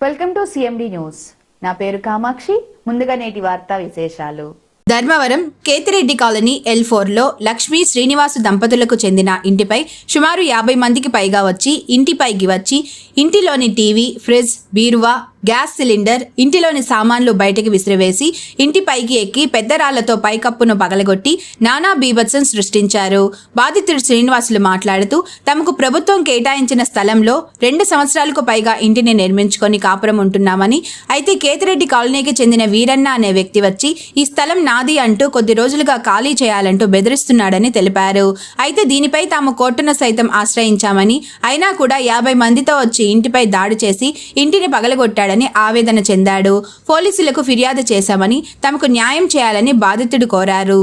Welcome to CMD news. నా పేరు కామాక్షి. ముందుగా నేటి వార్తా విశేషాలు. ధర్మవరం కేతిరెడ్డి కాలనీ ఎల్ ఫోర్లో లక్ష్మీ శ్రీనివాసు దంపతులకు చెందిన ఇంటిపై సుమారు యాభై మందికి పైగా వచ్చి ఇంటిపైకి వచ్చి ఇంటిలోని టీవీ ఫ్రిడ్జ్ బీరువా గ్యాస్ సిలిండర్ ఇంటిలోని సామాన్లు బయటకు విసిరివేసి ఇంటి పైకి ఎక్కి పెద్ద రాళ్ళతో పైకప్పును పగలగొట్టి నానా బీభత్సం సృష్టించారు. బాధితుడు శ్రీనివాసులు మాట్లాడుతూ తమకు ప్రభుత్వం కేటాయించిన స్థలంలో రెండు సంవత్సరాలకు పైగా ఇంటిని నిర్మించుకొని కాపురం ఉంటున్నామని అయితే కేతిరెడ్డి కాలనీకి చెందిన వీరన్న అనే వ్యక్తి వచ్చి ఈ స్థలం నాది అంటూ కొద్ది రోజులుగా ఖాళీ చేయాలంటూ బెదిరిస్తున్నాడని తెలిపారు. అయితే దీనిపై తాము కోర్టును సైతం ఆశ్రయించామని అయినా కూడా యాభై మందితో వచ్చి ఇంటిపై దాడి చేసి ఇంటిని పగలగొట్టాడు చేశాడని ఆవేదన చెందాడు. పోలీసులకు ఫిర్యాదు చేశామని తమకు న్యాయం చేయాలని బాధితుడు కోరారు.